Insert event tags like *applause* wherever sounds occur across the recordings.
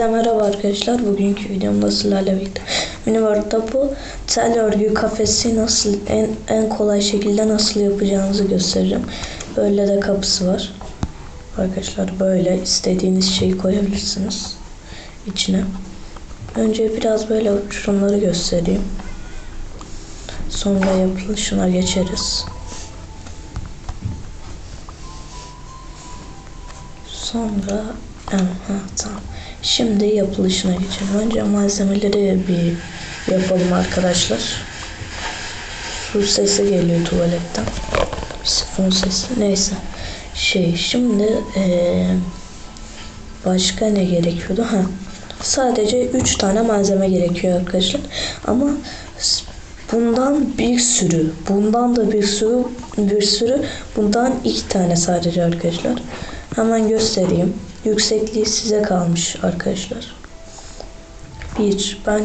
Hepinize merhaba arkadaşlar. Bugünkü videomda sizlerle birlikte Universe'da bu tel örgü kafesi nasıl en, en kolay şekilde nasıl yapacağınızı göstereceğim. Böyle de kapısı var. Arkadaşlar böyle istediğiniz şeyi koyabilirsiniz içine. Önce biraz böyle şunları göstereyim. Sonra yapılışına geçeriz. Sonra aha, tamam. Şimdi yapılışına geçelim. Önce malzemeleri bir yapalım arkadaşlar. Su sesi geliyor tuvaletten. Sifon sesi. Neyse. Şey şimdi eee, başka ne gerekiyordu? Ha. Sadece 3 tane malzeme gerekiyor arkadaşlar. Ama bundan bir sürü, bundan da bir sürü, bir sürü, bundan iki tane sadece arkadaşlar. Hemen göstereyim. Yüksekliği size kalmış arkadaşlar. Bir, ben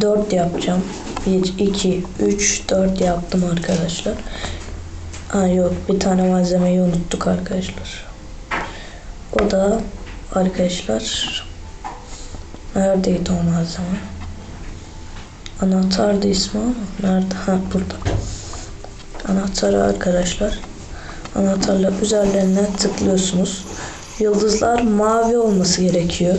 4 yapacağım. 1, 2, 3, 4 yaptım arkadaşlar. Aa yok bir tane malzemeyi unuttuk arkadaşlar. O da arkadaşlar neredeydi o malzeme? Anahtardı ismi ama nerede? Ha burada. Anahtarı arkadaşlar. Anahtarla üzerlerine tıklıyorsunuz. Yıldızlar mavi olması gerekiyor.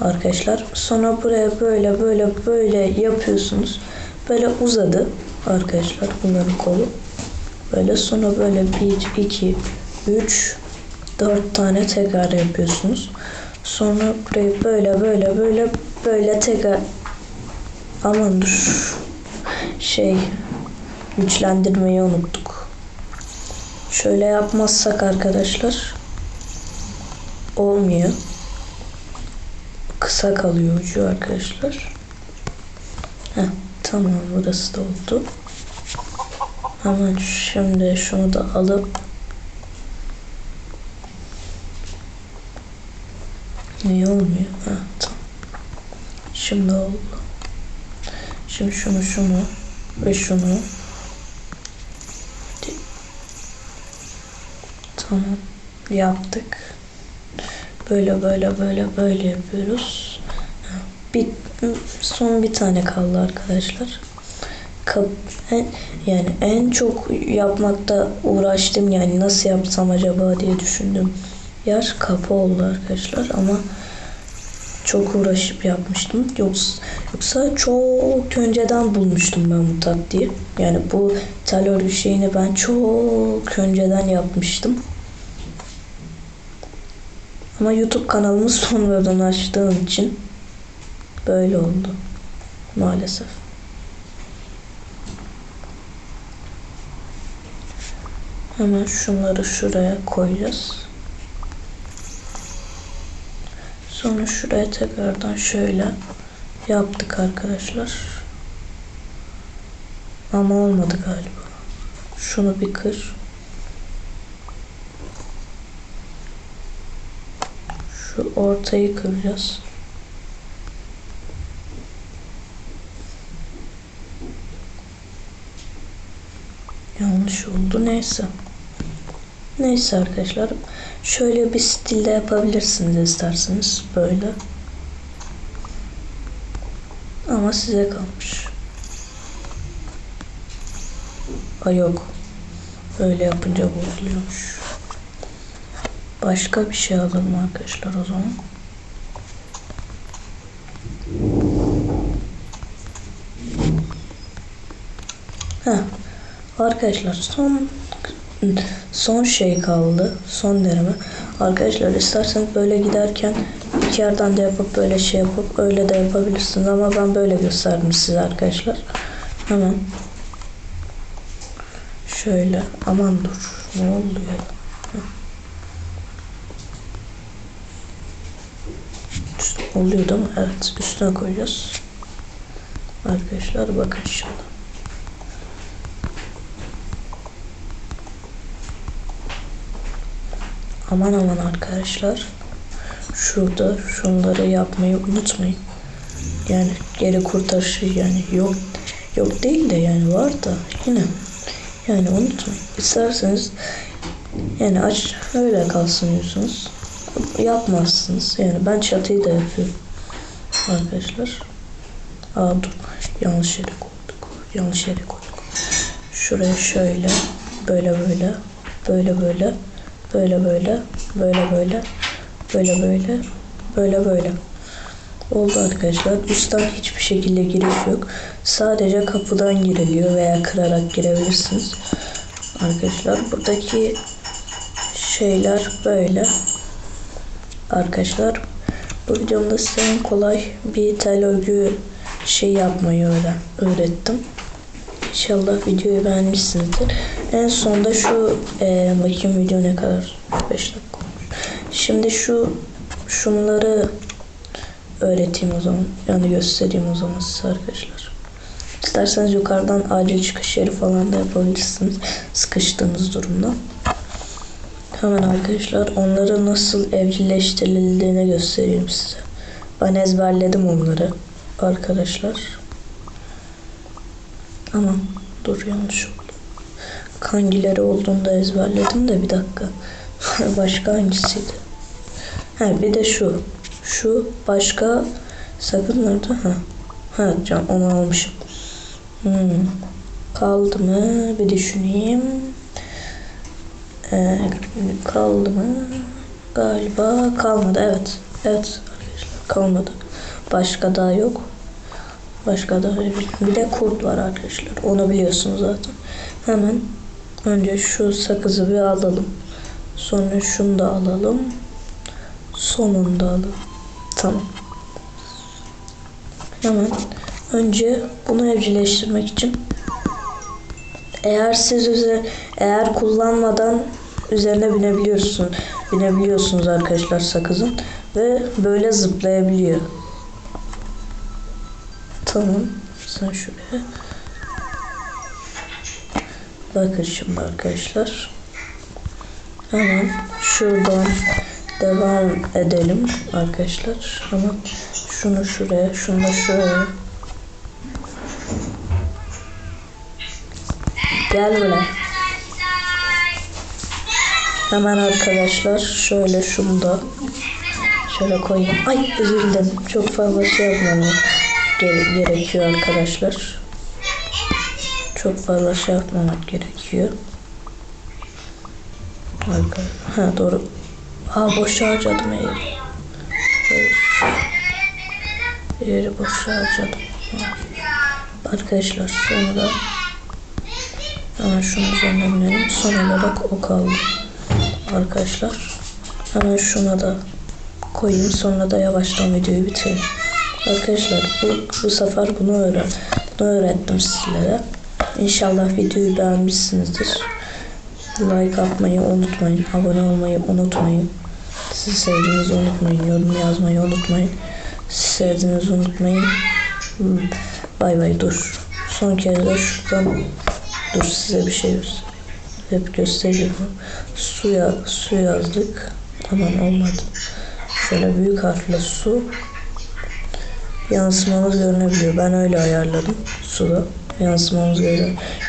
Arkadaşlar. Sonra buraya böyle böyle böyle yapıyorsunuz. Böyle uzadı arkadaşlar bunların kolu. Böyle sonra böyle 1, 2, 3, 4 tane tekrar yapıyorsunuz. Sonra burayı böyle böyle böyle böyle tekrar aman dur şey güçlendirmeyi unuttuk. Şöyle yapmazsak arkadaşlar olmuyor. Kısa kalıyor ucu arkadaşlar. Heh, tamam burası da oldu. Hemen şimdi şunu da alıp Niye olmuyor? Ha, tamam. Şimdi oldu. Şimdi şunu şunu ve şunu Tamam. Yaptık. Böyle böyle böyle böyle yapıyoruz. Bir, son bir tane kaldı arkadaşlar. Kap, en, yani en çok yapmakta uğraştım yani nasıl yapsam acaba diye düşündüm. Yer kapı oldu arkadaşlar ama çok uğraşıp yapmıştım. Yoksa, yoksa çok önceden bulmuştum ben bu taktiği. Yani bu tel örgü şeyini ben çok önceden yapmıştım. Ama YouTube kanalımı *laughs* sonradan açtığım için böyle oldu. Maalesef. Hemen şunları şuraya koyacağız. Sonra şuraya tekrardan şöyle yaptık arkadaşlar. Ama olmadı galiba. Şunu bir kır. Şu ortayı kıracağız. Yanlış oldu neyse. Neyse arkadaşlar. Şöyle bir stilde yapabilirsiniz isterseniz. Böyle. Ama size kalmış. Ha yok. Böyle yapınca bozuluyormuş. Başka bir şey alalım arkadaşlar o zaman. Heh. Arkadaşlar son son şey kaldı. Son deneme. Arkadaşlar isterseniz böyle giderken iki yerden de yapıp böyle şey yapıp öyle de yapabilirsiniz ama ben böyle gösterdim size arkadaşlar. Hemen şöyle aman dur ne oluyor? Oluyor değil mi? Evet üstüne koyacağız. Arkadaşlar bakın şimdi. Aman aman arkadaşlar. Şurada şunları yapmayı unutmayın. Yani geri kurtarışı yani yok yok değil de yani var da yine yani unutmayın. İsterseniz yani aç öyle kalsın diyorsunuz. Yapmazsınız. Yani ben çatıyı da yapıyorum. Arkadaşlar. Aa dur. Yanlış yere koyduk. Yanlış yere koyduk. Şuraya şöyle. Böyle böyle. Böyle böyle. Böyle böyle. Böyle böyle. Böyle böyle. Böyle böyle. Oldu arkadaşlar. Üstten hiçbir şekilde giriş yok. Sadece kapıdan giriliyor veya kırarak girebilirsiniz. Arkadaşlar buradaki şeyler böyle. Arkadaşlar bu videomda size kolay bir tel örgü şey yapmayı öğrettim. İnşallah videoyu beğenmişsinizdir. En sonda şu e, bakayım video ne kadar 5 dakika. Şimdi şu şunları öğreteyim o zaman. Yani göstereyim o zaman size arkadaşlar. İsterseniz yukarıdan acil çıkış yeri falan da yapabilirsiniz. Sıkıştığınız durumda. Hemen arkadaşlar onları nasıl evcilleştirildiğini göstereyim size. Ben ezberledim onları arkadaşlar. Ama dur yanlış oldu. Hangileri olduğunu da ezberledim de bir dakika. *laughs* Başka hangisiydi? Ha bir de şu. Şu başka sakın nerede? Ha. Ha can onu almışım. Hmm. Kaldı mı? Bir düşüneyim. Ee, kaldı mı? Galiba kalmadı. Evet. Evet arkadaşlar kalmadı. Başka daha yok. Başka da bir de kurt var arkadaşlar. Onu biliyorsunuz zaten. Hemen önce şu sakızı bir alalım. Sonra şunu da alalım. Sonunu da alalım. Tamam. Hemen önce bunu evcilleştirmek için eğer siz üze, eğer kullanmadan üzerine binebiliyorsun binebiliyorsunuz arkadaşlar sakızın ve böyle zıplayabiliyor. Tamam. Sen şuraya. Bakın şimdi arkadaşlar. Hemen şuradan devam edelim arkadaşlar. Ama şunu şuraya, şunu da şuraya. Gel buraya. Hemen arkadaşlar şöyle şunu da şöyle koyayım. Ay özür. Çok fazla şey yapmam gere- gerekiyor arkadaşlar. Çok fazla şey yapmamak gerekiyor. Ha doğru. Aa boşa harcadım eğri. Eğri boşa harcadım. Arkadaşlar sonra hemen şunun üzerine binelim. Son olarak o kaldı. Arkadaşlar hemen şuna da koyayım. Sonra da yavaştan videoyu bitireyim. Arkadaşlar bu, bu sefer bunu öğren. Bunu öğrettim sizlere. İnşallah videoyu beğenmişsinizdir. Like atmayı unutmayın. Abone olmayı unutmayın. Sizi sevdiğinizi unutmayın. Yorum yazmayı unutmayın. Sizi sevdiğinizi unutmayın. Hmm, Bay bay dur. Son kez de şuradan dur size bir şey göstereyim. Hep gösteriyorum. Suya su yazdık. Aman olmadı. Şöyle büyük harfle su yansımamız görünebiliyor. Ben öyle ayarladım suda. Yansımamız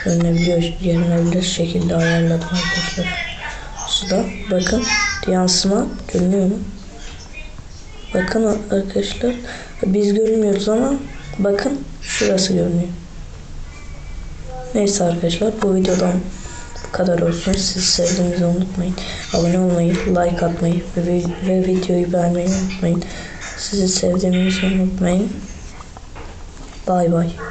görünebiliyor, görünebilir şekilde ayarladım arkadaşlar. Suda. Bakın yansıma görünüyor mu? Bakın arkadaşlar. Biz görünmüyoruz ama bakın şurası görünüyor. Neyse arkadaşlar bu videodan bu kadar olsun. Sizi sevdiğinizi unutmayın. Abone olmayı, like atmayı ve, ve videoyu beğenmeyi unutmayın. Sizi sevdiğinizi unutmayın. Bay bay.